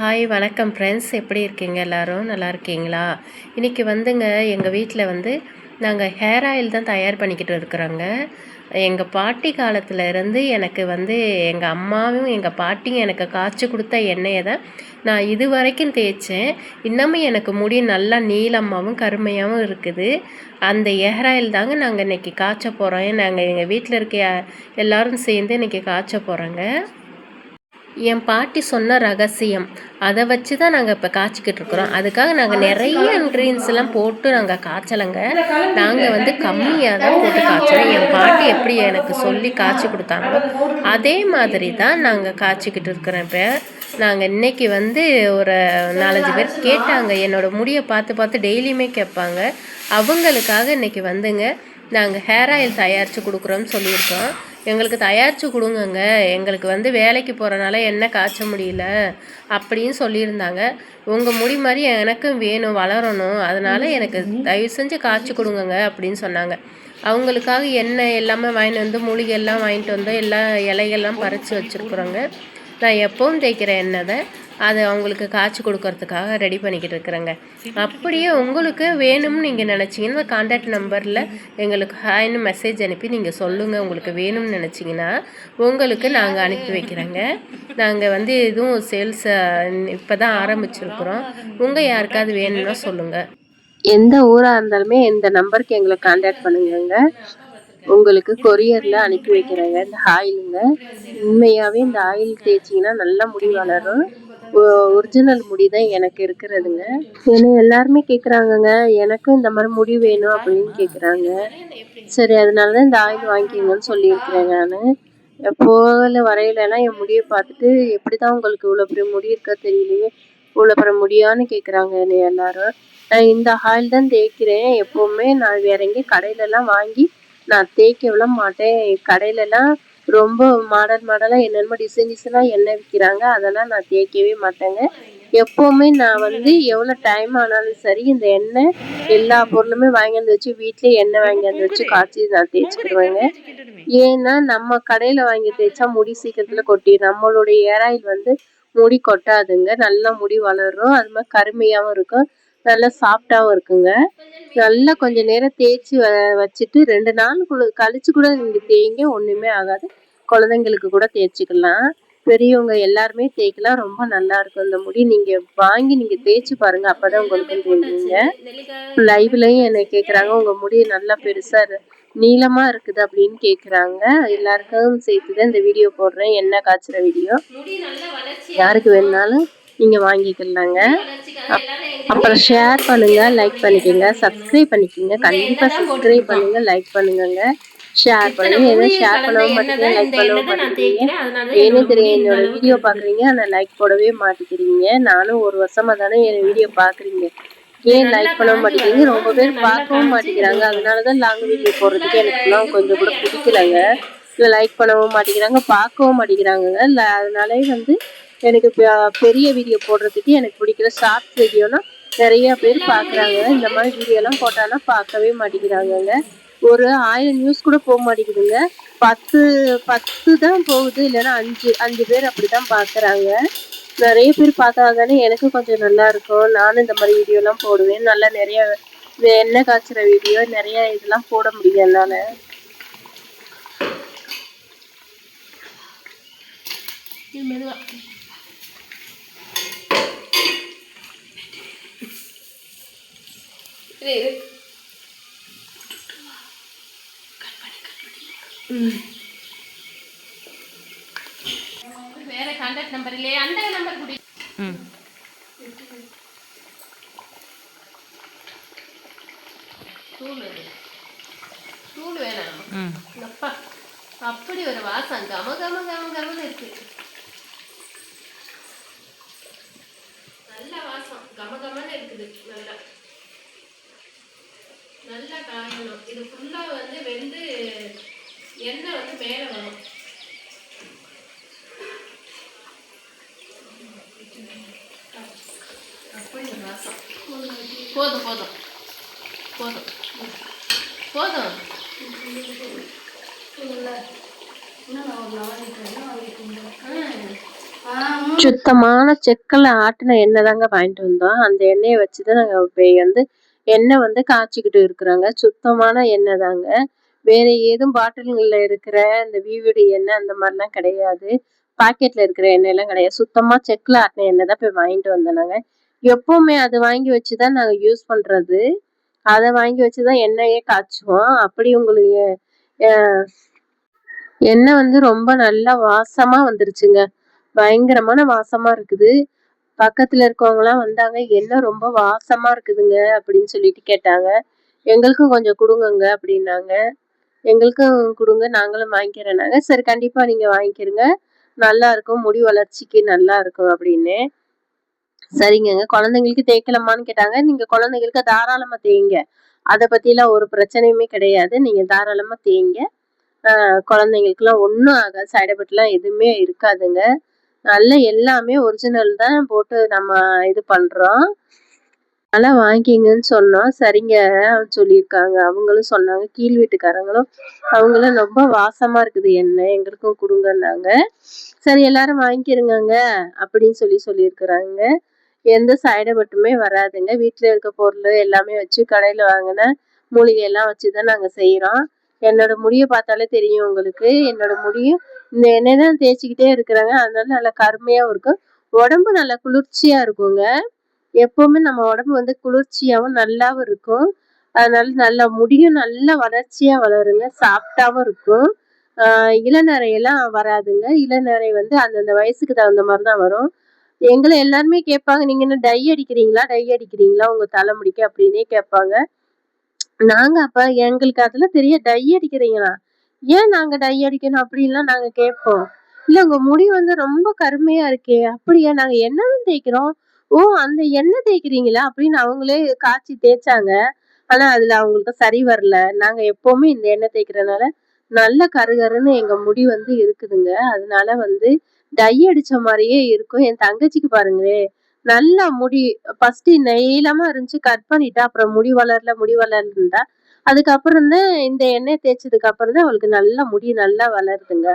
Hi வணக்கம் friends எப்படி இருக்கீங்க? எல்லாரும் நல்லா இருக்கீங்களா? இன்றைக்கி வந்துங்க எங்கள் வீட்டில் வந்து நாங்கள் ஹேர் ஆயில் தான் தயார் பண்ணிக்கிட்டு இருக்கிறோங்க. எங்கள் பாட்டி காலத்தில் இருந்து எனக்கு வந்து எங்கள் அம்மாவும் எங்கள் பாட்டியும் எனக்கு காய்ச்சி கொடுத்த எண்ணெயை தான் நான் இது வரைக்கும் தேய்ச்சேன். இன்னமும் எனக்கு முடி நல்லா நீளமாகவும் கருமையாகவும் இருக்குது. அந்த ஹேர் ஆயில் தாங்க நாங்கள் இன்றைக்கி காய்ச்ச போகிறோம் நாங்கள் எங்கள் வீட்டில் இருக்க எல்லோரும் சேர்ந்து இன்றைக்கி காய்ச்ச போகிறோங்க என் பாட்டி சொன்ன ரகசியம். அதை வச்சு தான் நாங்கள் இப்போ காய்ச்சிக்கிட்டு இருக்கிறோம். அதுக்காக நாங்கள் நிறைய இன்க்ரீடியன்ஸ் எல்லாம் போட்டு நாங்கள் காய்ச்சலைங்க. நாங்கள் வந்து கம்மியாக தான் போட்டு காய்ச்சோம் என் பாட்டி எப்படி எனக்கு சொல்லி காய்ச்சி கொடுத்தாங்களோ அதே மாதிரி தான் நாங்கள் காய்ச்சிக்கிட்டு இருக்கிறோம் இப்போ. நாங்கள் இன்றைக்கி வந்து ஒரு நாலஞ்சு பேர் கேட்டாங்க. என்னோடய முடியை பார்த்து பார்த்து டெய்லியுமே கேட்பாங்க. அவங்களுக்காக இன்றைக்கி வந்துங்க. நாங்கள் ஹேர் ஆயில் தயாரித்து கொடுக்குறோன்னு சொல்லியிருக்கோம். எங்களுக்கு தயாரித்து கொடுங்கங்க. எங்களுக்கு வந்து வேலைக்கு போகிறனால என்ன காய்ச்ச முடியல அப்படின்னு சொல்லியிருந்தாங்க. உங்கள் முடி மாதிரி எனக்கும் வேணும் வளரணும். அதனால் எனக்கு தயவு செஞ்சு காய்ச்சி கொடுங்கங்க அப்படின்னு சொன்னாங்க. அவங்களுக்காக எண்ணெய் எல்லாமே வாங்கிட்டு வந்து மூலிகை எல்லாம் வாங்கிட்டு வந்து எல்லா இலைகள்லாம் பறித்து வச்சுருக்குறோங்க. நான் எப்பவும் தேய்க்கிற எண்ணெய் தான் அதை அவங்களுக்கு காய்ச்சி கொடுக்கறதுக்காக ரெடி பண்ணிக்கிட்டு இருக்கிறேங்க. அப்படியே உங்களுக்கு வேணும்னு நீங்கள் நினச்சிங்கன்னா காண்டாக்ட் நம்பரில் எங்களுக்கு ஹாய்னு மெசேஜ் அனுப்பி நீங்கள் சொல்லுங்கள் உங்களுக்கு வேணும்னு நினச்சிங்கன்னா உங்களுக்கு நாங்கள் அனுப்பி வைக்கிறோங்க. நாங்கள் வந்து எதுவும் சேல்ஸை இப்போ தான் ஆரம்பிச்சிருக்கிறோம். உங்கள் யாருக்காவது வேணும்னா சொல்லுங்கள் எந்த ஊராக இருந்தாலுமே இந்த நம்பருக்கு எங்களை காண்டாக்ட் பண்ணுங்கங்க. உங்களுக்கு கொரியரில் அனுப்பி வைக்கிறேங்க. இந்த ஆயிலுங்க. உண்மையாகவே இந்த ஆயில் தேய்ச்சிங்கன்னா நல்லா முடி வளரும். ஒரிஜினல் முடி தான் எனக்கு இருக்கிறதுங்க. ஏன்னா எல்லாருமே கேட்குறாங்கங்க எனக்கும் இந்த மாதிரி முடி வேணும் அப்படின்னு கேட்குறாங்க சரி அதனால தான் இந்த ஆயில் வாங்கிக்கோங்கன்னு சொல்லியிருக்கிறேன் நான். போகல வரையிலலாம் என் முடியை பார்த்துட்டு எப்படி தான் உங்களுக்கு இவ்வளோ பெரிய முடி இருக்கா தெரியலையே. இவ்வளோ பெரிய முடியான்னு கேட்குறாங்க என்னை எல்லாரும். நான் இந்த ஆயில் தான் தேய்க்கிறேன். எப்போவுமே நான் வேற எங்கேயும் கடையிலலாம் வாங்கி நான் தேய்க்கவும் மாட்டேன். கடையிலலாம் ரொம்ப மாடல் மாடலாக என்னென்னமோ டிசைன் டிசைனாக எண்ணெய் விற்கிறாங்க அதெல்லாம் நான் தேய்க்கவே மாட்டேங்க. எப்போவுமே நான் வந்து எவ்வளோ டைம் ஆனாலும் சரி இந்த எண்ணெய் எல்லா பொருளுமே வாங்கி வந்து வச்சு வீட்டிலே எண்ணெய் வாங்கி வந்து வச்சு காய்ச்சி நான் தேய்ச்சிக்கிடுவேங்க. ஏன்னா நம்ம கடையில் வாங்கி தேய்ச்சா முடி சீக்கிரத்தில் கொட்டி நம்மளுடைய ஏர் ஆயில் வந்து முடி கொட்டாதுங்க. நல்லா முடி வளரும். அது மாதிரி கருமையாகவும் இருக்கும். நல்லா சாஃப்டாகவும் இருக்குங்க. நல்லா கொஞ்சம் நேரம் தேய்ச்சி வ வச்சுட்டு ரெண்டு நாள் கழிச்சு கூட நீங்கள் தேய்ங்க ஒன்றுமே ஆகாது. குழந்தைங்களுக்கு கூட தேய்ச்சிக்கலாம். பெரியவங்க எல்லாருமே தேய்க்கலாம். ரொம்ப நல்லா இருக்கும் இந்த முடி. நீங்க வாங்கி நீங்க தேய்ச்சி பாருங்க. அப்பதான் உங்களுக்கு தெரியுங்க. லைவ்லயும் என்னை கேக்குறாங்க உங்க முடி நல்லா பெருசா நீளமா இருக்குது அப்படின்னு கேக்குறாங்க. எல்லாருக்கும் சேர்த்துதான் இந்த வீடியோ போடுறேன். என்ன காய்ச்சுற வீடியோ? யாருக்கு வேணுனாலும் நீங்க வாங்கிக்கலாங்க. அப்புறம் ஷேர் பண்ணுங்க லைக் பண்ணிக்கோங்க சப்ஸ்கிரைப் பண்ணிக்கோங்க. கண்டிப்பா சப்ஸ்கிரைப் பண்ணுங்க லைக் பண்ணுங்க. ஷேர் பண்ணுங்க. ஏன்னா ஷேர் பண்ணவும் மாட்டேங்க லைக் பண்ணவும் மாட்டேங்கிறீங்க ஏன்னு தெரியும் என்னோட வீடியோ பாக்குறீங்க ஆனா லைக் போடவே மாட்டேங்கிறீங்க நானும் ஒரு வருஷமா தானே என் வீடியோ பாக்குறீங்க ஏன் லைக் பண்ண மாட்டேங்கிறீங்க ரொம்ப பேர் பார்க்கவும் மாட்டேங்கிறாங்க அதனாலதான் லாங் வீடியோ போடுறதுக்கு எனக்குலாம் கொஞ்சம் கூட பிடிக்கலங்க. லைக் பண்ணவும் மாட்டேங்கிறாங்க பார்க்கவும் மாட்டேங்கிறாங்க அதனாலே வந்து எனக்கு பெரிய வீடியோ போடுறதுக்கு எனக்கு பிடிக்கல. ஷார்ட் வீடியோனா நிறைய பேர் பார்க்குறாங்க. இந்த மாதிரி வீடியோலாம் போட்டானா பார்க்கவே மாட்டேங்கிறாங்கங்க. ஒரு ஆயிரம் நியூஸ் கூட போக மாட்டேங்குதுங்க. பத்து பத்து தான் போகுது. இல்லைன்னா அஞ்சு அஞ்சு பேர் அப்படி தான் பார்க்குறாங்க. நிறைய பேர் பார்த்தா தானே எனக்கு கொஞ்சம் நல்லா இருக்கும். நானும் இந்த மாதிரி வீடியோலாம் போடுவேன். நல்லா நிறைய எண்ணெய் காய்ச்சுற வீடியோ நிறைய இதெல்லாம் போட முடியும் என்னால். மெதுவாக வேற கான்டாக்ட் நம்பர் இல்லையே அந்த நம்பர் குடி. ம். தூள் தூள் வேணாம் அப்பா அப்படி ஒரு வாசம் கம கம கம கமன்னு இருக்கு. நல்ல வாசம் கம கமன்னு இருக்குது நல்லா. நல்லா காயணும் இது ஃபுல்லாக வந்து வெந்து எண்ணெய் வந்து மேலே வரும். போதும் போதும். போதும். போதும். சுத்தமான செக்குல ஆட்டுன எண்ணெய் தாங்க வாங்கிட்டு வந்தோம். அந்த எண்ணெய வச்சு தான் நாங்க இப்ப வந்து எண்ணெய் வந்து காய்ச்சிக்கிட்டு இருக்கிறாங்க சுத்தமான எண்ணெய் தாங்க. வேற ஏதும் பாட்டில்களில் இருக்கிற இந்த வீவடி எண்ணெய் அந்த மாதிரிலாம் கிடையாது. பாக்கெட்ல இருக்கிற எண்ணெயெல்லாம் கிடையாது. சுத்தமா செக்கில் ஆட்டின எண்ணெய் தான் போய் வாங்கிட்டு வந்தோம் நாங்கள் எப்பவுமே அது வாங்கி வச்சு தான் நாங்க யூஸ் பண்றது. அதை வாங்கி வச்சு தான் எண்ணெயே காய்ச்சுவோம். அப்படி உங்களுக்கு எண்ணெய் வந்து ரொம்ப நல்லா வாசமா வந்துருச்சுங்க. பயங்கரமான வாசமா இருக்குது. பக்கத்துல இருக்கவங்கலாம் வந்தாங்க, என்ன ரொம்ப வாசமா இருக்குதுங்க" அப்படின்னு சொல்லிட்டு கேட்டாங்க. "எங்களுக்கும் கொஞ்சம் கொடுங்கங்க அப்படின்னாங்க. "எங்களுக்கும் கொடுங்க நாங்களும் வாங்கிக்கிறேனாங்க "சரி கண்டிப்பா நீங்க வாங்கிக்கிறங்க. நல்லாருக்கும். முடி வளர்ச்சிக்கு நல்லா இருக்கும் அப்படின்னு சரிங்கங்க. குழந்தைங்களுக்கு தேய்க்கலாமான்னு கேட்டாங்க. "நீங்க குழந்தைங்களுக்கு தாராளமா தேய்ங்க. அதை பத்திலாம் ஒரு பிரச்சனையுமே கிடையாது. நீங்க தாராளமா தேய்ங்க. குழந்தைங்களுக்குலாம் ஒன்றும் ஆகாது. சைடு எஃபெக்ட்லாம் எதுவுமே இருக்காதுங்க. நல்ல எல்லாமே ஒரிஜினல் தான் போட்டு நம்ம இது பண்றோம். நல்லா வாங்கிக்கிங்கன்னு சொன்னோம். சரிங்க சொல்லியிருக்காங்க. அவங்களும் சொன்னாங்க. கீழ் வீட்டுக்காரங்களும் அவங்களும் ரொம்ப வாசமா இருக்குது என்ன எங்களுக்கும் கொடுங்கன்னாங்க சரி எல்லாரும் வாங்கிக்கிறங்கங்க அப்படின்னு சொல்லி சொல்லியிருக்கிறாங்க. எந்த சைட் மட்டுமே வராதுங்க. வீட்டில் இருக்க பொருள் எல்லாமே வச்சு கடையில் வாங்கின மூலிகை எல்லாம் வச்சு தான் நாங்கள் செய்கிறோம் என்னோட முடியை பார்த்தாலே தெரியும் உங்களுக்கு. என்னோட முடியும் இந்த எண்ணெய் தான் தேய்ச்சிக்கிட்டே இருக்கிறாங்க அதனால நல்லா கருமையாகவும் இருக்கும். உடம்பு நல்லா குளிர்ச்சியாக இருக்குங்க. எப்போவுமே நம்ம உடம்பு வந்து குளிர்ச்சியாகவும் நல்லாவும் இருக்கும். அதனால நல்லா முடியும் நல்லா வளர்ச்சியாக வளருங்க. சாஃப்ட்டாவும் இருக்கும். இளநரையெல்லாம் வராதுங்க. இளநரை வந்து அந்தந்த வயசுக்கு தகுந்த மாதிரி தான் வரும். எங்களை எல்லாருமே கேட்பாங்க, நீங்கள் என்ன டை அடிக்கிறீங்களா? டை அடிக்கிறீங்களா உங்கள் தலைமுடிக்கு?" அப்படின்னே கேட்பாங்க. நாங்க அப்ப எங்களுக்கு அதுல தெரிய "டை அடிக்கிறீங்களா? ஏன் நாங்க டை அடிக்கணும்?" அப்படின்லாம் நாங்க கேட்போம். "இல்ல உங்க முடி வந்து ரொம்ப கருமையா இருக்கே." "அப்படியா? நாங்க என்னதான் தேய்க்கிறோம்." "ஓ! அந்த எண்ணெய் தேய்க்கிறீங்களா?" அப்படின்னு அவங்களே காய்ச்சி தேய்ச்சாங்க. ஆனா அதுல அவங்களுக்கு சரி வரல. நாங்க எப்பவுமே இந்த எண்ணெய் தேய்க்கிறனால நல்ல கருகருன்னு எங்க முடி வந்து இருக்குதுங்க. அதனால வந்து டை அடிச்ச மாதிரியே இருக்கும். என் தங்கச்சிக்கு பாருங்களேன், நல்லா முடி ஃபர்ஸ்ட்டு நீளமா இருந்துச்சு. கட் பண்ணிட்டா. அப்புறம் முடி வளரல, முடி வளரலன்ட்டா. அதுக்கப்புறம் தான் இந்த எண்ணெய் தேய்ச்சதுக்கு அப்புறம் தான் அவளுக்கு நல்லா முடி நல்லா வளருதுங்க.